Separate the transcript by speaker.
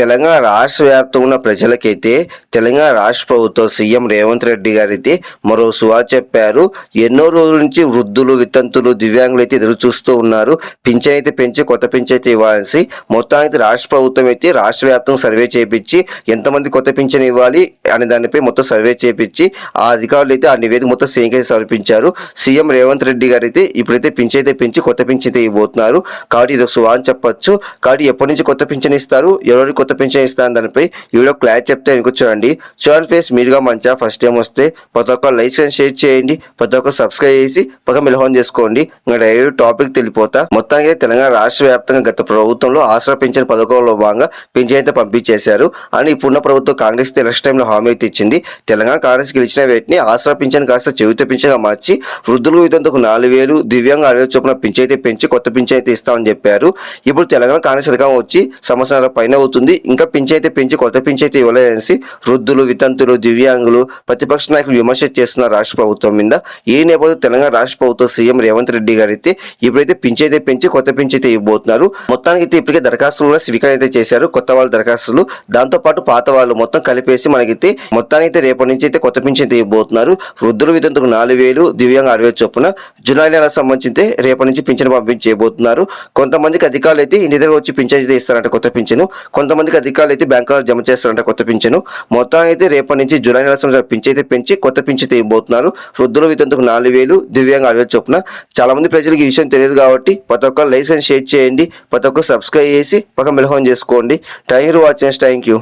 Speaker 1: తెలంగాణ రాష్ట్ర వ్యాప్తంగా ఉన్న ప్రజలకైతే తెలంగాణ రాష్ట్ర ప్రభుత్వం సీఎం రేవంత్ రెడ్డి గారైతే మరో సువా చెప్పారు. ఎన్నో రోజుల నుంచి వృద్ధులు వితంతులు దివ్యాంగులు అయితే ఎదురు చూస్తూ ఉన్నారు. పింఛన్ అయితే పెంచి కొత్త పింఛన్ అయితే ఇవ్వాల్సి మొత్తానికి రాష్ట్ర ప్రభుత్వం అయితే రాష్ట్ర వ్యాప్తంగా సర్వే చేపించి ఎంతమంది కొత్త పింఛన్ ఇవ్వాలి అనే దానిపై మొత్తం సర్వే చేపించి ఆ అధికారులు అయితే ఆ నివేదిక మొత్తం సీఎంకి సమర్పించారు. సీఎం రేవంత్ రెడ్డి గారు అయితే ఇప్పుడైతే పింఛన్ అయితే పెంచి కొత్త పింఛన్ అయితే ఇవ్వబోతున్నారు. కాబట్టి ఇది ఒక సువా అని చెప్పచ్చు. కాబట్టి ఎప్పటి నుంచి కొత్త పింఛన్ ఇస్తారు? ఎవరికి కొత్త పెన్షన్ ఇస్తాను దానిపై. ఈ వీడియో క్లాస్ చెప్తే వెనుక చూడండి. చూడండి ఫేస్ మీరుగా మంచిగా ఫస్ట్ టైం వస్తే ప్రతి ఒక్క లైక్ అండ్ షేర్ చేయండి. ప్రతి ఒక్క సబ్స్క్రైబ్ చేసి పక్క మిలహోన్ చేసుకోండి. ఇంకా డైరెక్ట్ టాపిక్ తెలిపోతా. మొత్తానికి తెలంగాణ రాష్ట్ర వ్యాప్తంగా గత ప్రభుత్వంలో ఆసరా పెన్షన్ పథకంలో భాగంగా పెన్షన్ అయితే పంపించేశారు. అని ఇప్పుడున్న ప్రభుత్వం కాంగ్రెస్ ఎలక్షన్ టైంలో హామీ అయితే ఇచ్చింది. తెలంగాణ కాంగ్రెస్ గెలిచిన వేటిని ఆసరా పెన్షన్ కాస్త చెవిత పెన్షన్గా మార్చి వృద్ధులు ఇతంతకు నాలుగు వేలు దివ్యాంగ అరవై చొప్పున పింఛన్ అయితే పెంచి కొత్త పింఛన్ అయితే ఇస్తామని చెప్పారు. ఇప్పుడు తెలంగాణ కాంగ్రెస్ అధికారం వచ్చి సంవత్సరాల పైన అవుతుంది. ఇంకా పింఛన్ అయితే పెంచి కొత్త పింఛన్ అయితే ఇవ్వలేదనేసి వృద్ధులు వితంతులు దివ్యాంగులు ప్రతిపక్ష నాయకులు విమర్శ చేస్తున్న రాష్ట్ర ప్రభుత్వం మీద ఈ నేపథ్యంలో తెలంగాణ రాష్ట్ర ప్రభుత్వం సీఎం రేవంత్ రెడ్డి గారు అయితే ఇప్పుడైతే పింఛన్ అయితే పెంచి కొత్త పింఛన్ అయితే ఇవ్వబోతున్నారు. మొత్తానికి అయితే ఇప్పటికే దరఖాస్తులు కూడా స్వీకరణ అయితే చేశారు. కొత్త వాళ్ళ దరఖాస్తులు. దాంతో పాటు పాత వాళ్ళు మొత్తం కలిపేసి మనకైతే మొత్తానికి అయితే రేపటి నుంచి అయితే కొత్త పింఛన్ అయితే ఇవ్వబోతున్నారు. వృద్ధులు వితంతులకు నాలుగు వేలు దివ్యాంగ అరవై వేలు చొప్పున జులై నెల సంబంధించి రేపటి నుంచి పింఛన్ పంపించేయబోతున్నారు కొంతమందికి అధికారులు అయితే ఇంటి దగ్గర వచ్చి పింఛన్ అయితే ఇస్తారంట కొత్త పింఛను. కొంతమంది కొంతమందికి అధికారులు అయితే బ్యాంకులో జమ చేస్తారంట కొత్త పింఛను. మొత్తాన్ని అయితే రేపటి నుంచి జూలై నెల సంవత్సరం అయితే పెంచి కొత్త పింఛన్ తీయబోతున్నారు వృద్ధుల వృద్ధులు వితంతుకు నాలుగు వేలు దివ్యాంగ అరవై చొప్పున. చాలా మంది ప్రజలకు ఈ విషయం తెలియదు కాబట్టి ప్రతి ఒక్క లైసెన్స్ షేర్ చేయండి ప్రతి ఒక్క సబ్స్క్రైబ్ చేసి పక్క మిలహం చేసుకోండి. Thank you watching thank you.